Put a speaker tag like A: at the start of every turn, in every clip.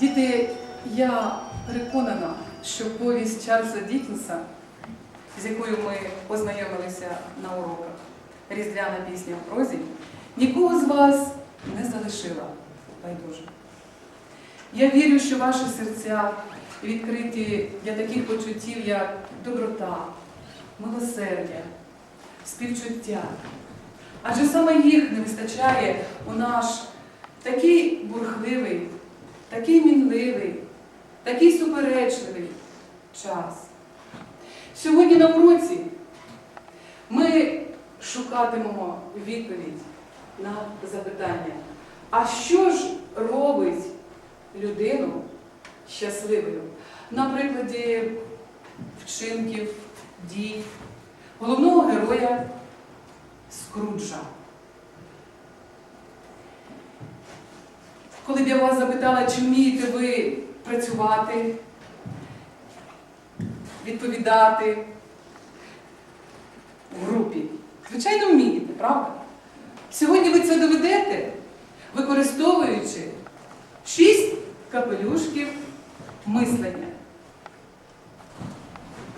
A: Діти, я переконана, що повість Чарльза Дікінса, з якою ми познайомилися на уроках Різдвяна пісня в прозі, нікого з вас не залишила байдуже. Я вірю, що ваші серця відкриті для таких почуттів, як доброта, милосердя, співчуття. Адже саме їх не вистачає у наш такий бурхливий, такий мінливий, такий суперечливий час. Сьогодні на уроці ми шукатимемо відповідь на запитання, а що ж робить людину щасливою? На прикладі вчинків, дій, головного героя Скруджа. Коли б я вас запитала, чи вмієте ви працювати, відповідати в групі, звичайно, вмієте, правда? Сьогодні ви це доведете, використовуючи шість капелюшків мислення.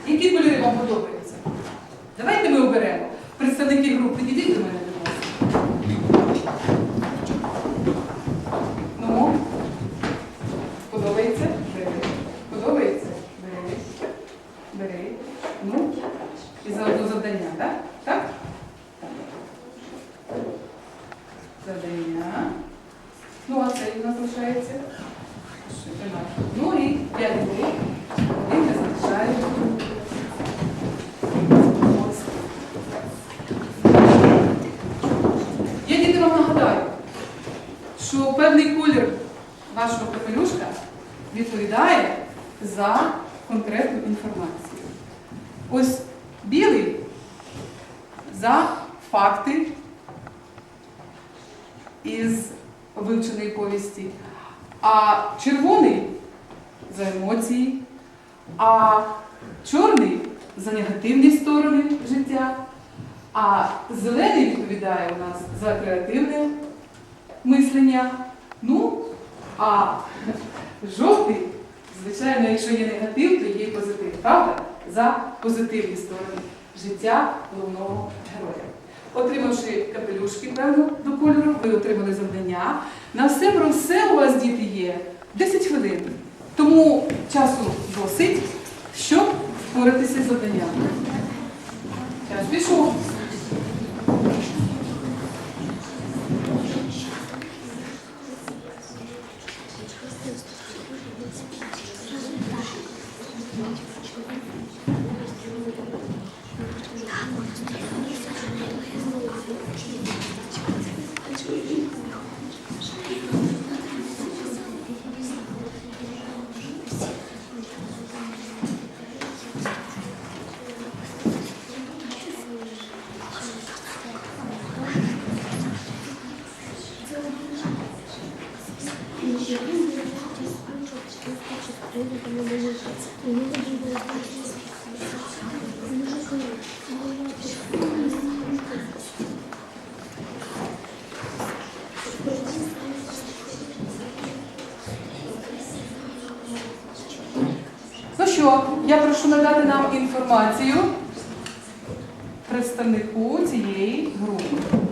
A: Які кольори вам подобаються? Давайте ми оберемо. Представники групи, підійдіть до мене, будь ласка. Ну, подобається? Бери. Подобається? Бери. Бери. Ну, і за одне завдання, так? Так? Так. Завдання. Ну, а це у нас залишається. Ну і п'ять груп. Один не залишає. Ось. Я діти вам нагадаю, що певний колір вашого капелюшка відповідає за конкретну інформацію. Ось білий за факти із вивченої повісті, а червоний за емоції, а чорний за негативні сторони життя, а зелений відповідає у нас за креативне мислення. Ну, а жовтий, звичайно, якщо є негатив, то є позитив. Правда? За позитивні сторони життя головного героя. Отримавши капелюшки, певно, до кольору, ви отримали завдання. На все про все у вас, діти, є 10 хвилин. Тому часу досить, щоб впоратися з завданням. Час пішов. Ну що, я прошу надати нам інформацію представнику цієї групи.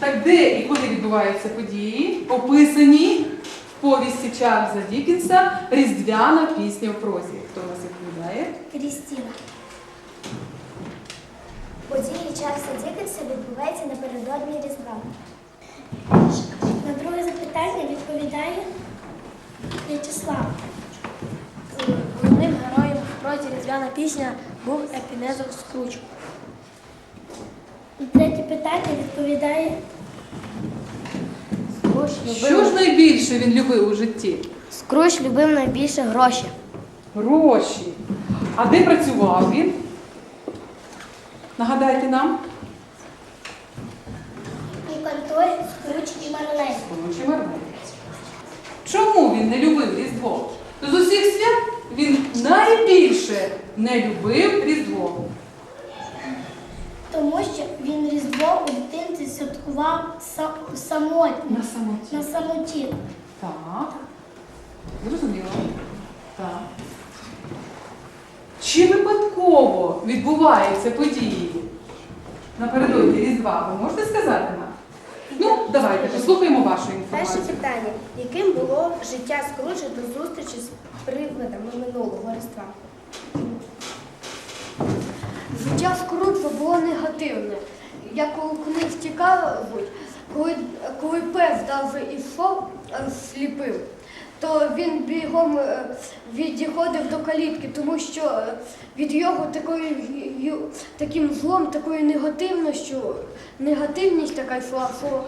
A: Так де і коли відбуваються події, описані в повісті Чарльза Дікінса Різдвяна пісня в прозі. Хто нас відповідає?
B: Крістіна. Події Чарльза Дікенса відбуваються напередодні Різдва. На друге запитання відповідає В'ячеслав.
C: Головним героєм в прозі різдвяна пісня був Епінезор Скруч.
B: На третє питання відповідає
C: Скруч
A: Що ж найбільше він любив у житті?
C: Скруч любив найбільше гроші.
A: Гроші. А де працював він? Нагадайте нам?
B: у конторі Скруч і Марлен.
A: Конучі Мармель. Чому він не любив Різдво? З усіх свят він найбільше не любив Різдво.
B: Тому що він Різдво у дитинці святкував са- самотньо,
A: На самоті.
B: на самоті.
A: Так. Зрозуміло. Так. Чи випадково відбуваються події напередодні Різдва? Ви можете сказати нам? Ну, давайте послухаємо вашу
B: Перше
A: інформацію.
B: питання. Яким було життя Скруджа до зустрічі з привидами минулого Різдва?
C: Життя Скруджа було негативне. Як у книг цікавить, коли, коли пес навіть ішов, е, сліпив, то він бігом е, відходив до калітки, тому що е, від його такою, таким злом, такою негативністю, негативність така йшла, що,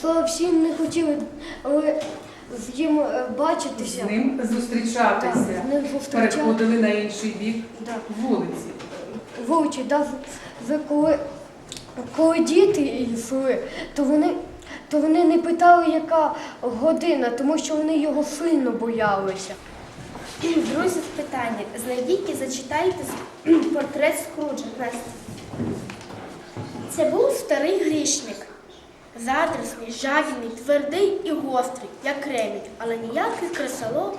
C: що всі не хотіли е, з ним е, бачитися.
A: З ним
C: Так,
A: зустрічатися.
C: з ним зустрічатися.
A: Переходили на інший бік
C: Да.
A: вулиці.
C: Вовчі, навіть ви коли, коли діти йшли, то вони, то вони не питали, яка година, тому що вони його сильно боялися.
B: Друзі, питання. Знайдіть і зачитайте портрет Скруджа. Настя. Це був старий грішник. Задресний, жадібний, твердий і гострий, як кремінь, але ніяке кресало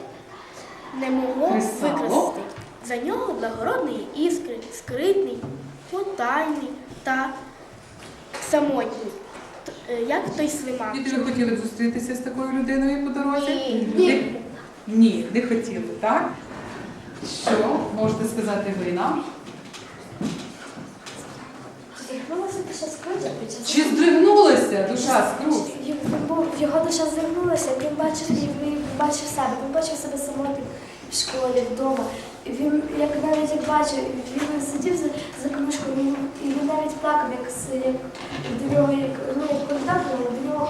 B: не могло викрасти. За нього благородний іскри, скритний, потайний та самотній, е, як той слимак.
A: Діти, ви хотіли б зустрітися з такою людиною по дорозі?
B: Ні.
A: Ні, не хотіли, так? Що можете сказати ви нам?
D: Зігнулася душа Скруджа під час
A: Чи здригнулася душа Скрудж?
D: його, його душа зігнулася, він бачив, він бачив себе, він бачив себе самотнім в школі, вдома. І Він як навіть як бачив, він сидів за, за книжкою, він, і він навіть плакав, як, як до нього, як, ну, як коли до нього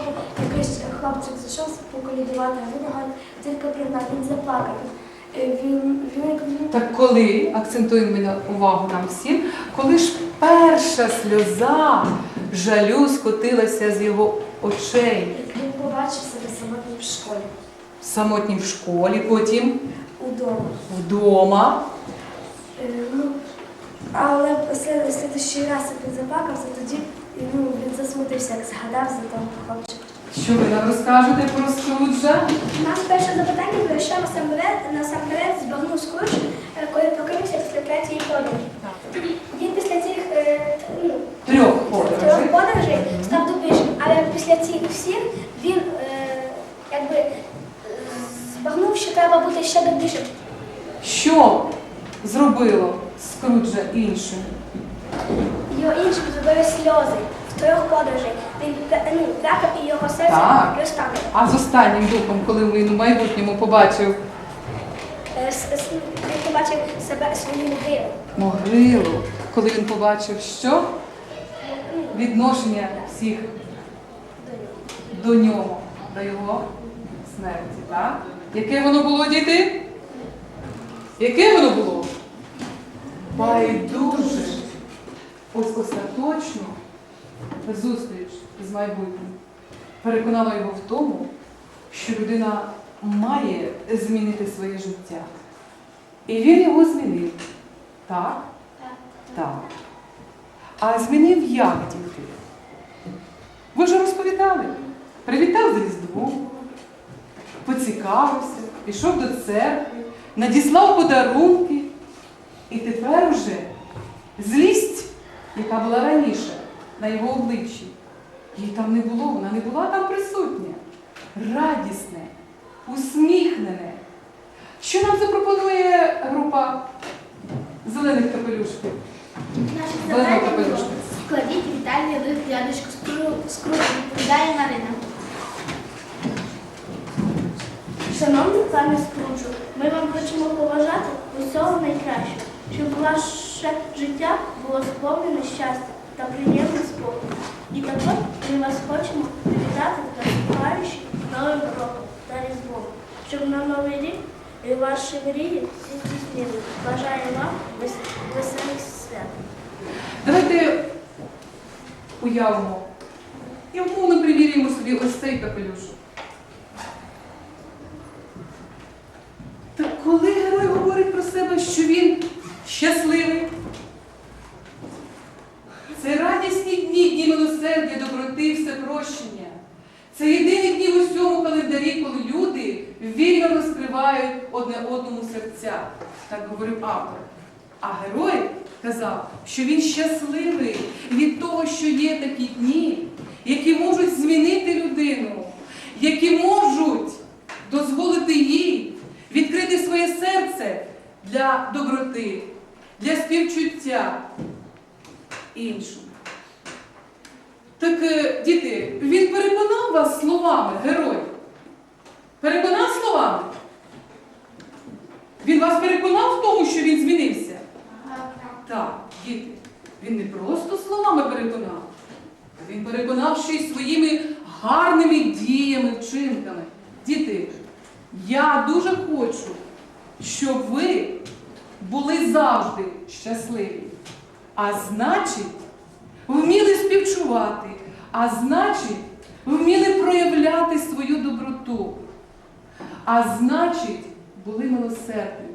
D: якийсь хлопчик зайшов поколідувати, а він його тільки пригнав, він заплакав. Е, Він, він, він
A: Так коли, акцентуємо на увагу нам всім, коли ж перша сльоза жалю скотилася з його очей,
D: він побачив себе самотнім в школі,
A: самотнім в школі, потім
D: удома.
A: вдома.
D: Е, Ну, але слід- слідущий раз як він заплакався, тоді ну, він засмутився, як згадав за того хлопчика.
A: Що ви нам розкажете про Скруджа?
B: У нас перше запитання, що насамперед, насамперед збагнув Скрудж, е, коли прокинувся після третьої подорожі. Він після цих е, ну,
A: Трьох
B: трьох
A: подорожей.
B: подорожей став тупішим, але після цих всіх він е, якби е, збагнув, що треба бути ще добрішим.
A: Що зробило Скруджа іншим?
B: Його іншим зробили сльози в трьох подорожей. Він е, ну, плакав і його серце
A: Так.
B: розтануло.
A: А з останнім духом, коли він у майбутньому побачив
B: Е, с- с- Він побачив себе свою могилу.
A: могилу, коли він побачив, що відношення всіх до нього, до його смерті. Так? Яке воно було, діти? Яке воно було? Байдуже. Ось остаточно зустріч з майбутнім переконала його в тому, що людина має змінити своє життя. І він його змінив. Так? Так. А змінив як діти? Ви вже розповідали. Привітав з Різдвом, поцікавився, пішов до церкви, надіслав подарунки. І тепер уже злість, яка була раніше на його обличчі, її там не було, вона не була там присутня. Радісне, усміхнене. Що нам запропонує група зелених капелюшків?
B: Наше завдання було складіть вітальний лист дядечку Скруту, відповідає Марина. Шановний пане Скруджу, ми вам хочемо побажати усього найкращого, щоб ваше життя було сповнене щастя та приємних спокій. І також ми вас хочемо привітати та наступаючим Новим роком та Різдвом, щоб на Новий рік і ваші мрії всі здійснили. Бажаю вам вес- веселих все.
A: Давайте уявимо і вмовно примірюємо собі ось цей капелюшок. Та коли герой говорить про себе, що він щасливий, це радісні дні, дні милосердя, доброти і всепрощення. Це єдині дні в усьому календарі, коли люди вільно розкривають одне одному серця. Так говорив автор. А герой казав, що він щасливий від того, що є такі дні, які можуть змінити людину, які можуть дозволити їй відкрити своє серце для доброти, для співчуття іншому. Так, е, діти, він переконав вас словами, герой. Переконав словами? Він вас переконав в тому, що він змінився? Так, діти, він не просто словами переконав, а він переконав ще й своїми гарними діями, вчинками. Діти, я дуже хочу, щоб ви були завжди щасливі. А значить, вміли співчувати, а значить, вміли проявляти свою доброту. А значить, були милосердними.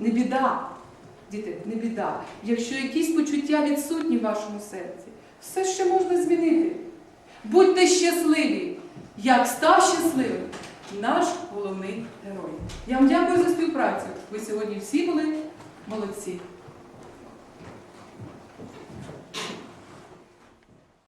A: Не біда, діти, не біда. Якщо якісь почуття відсутні в вашому серці, все ще можна змінити. Будьте щасливі, як став щасливим наш головний герой. Я вам дякую за співпрацю. Ви сьогодні всі були молодці.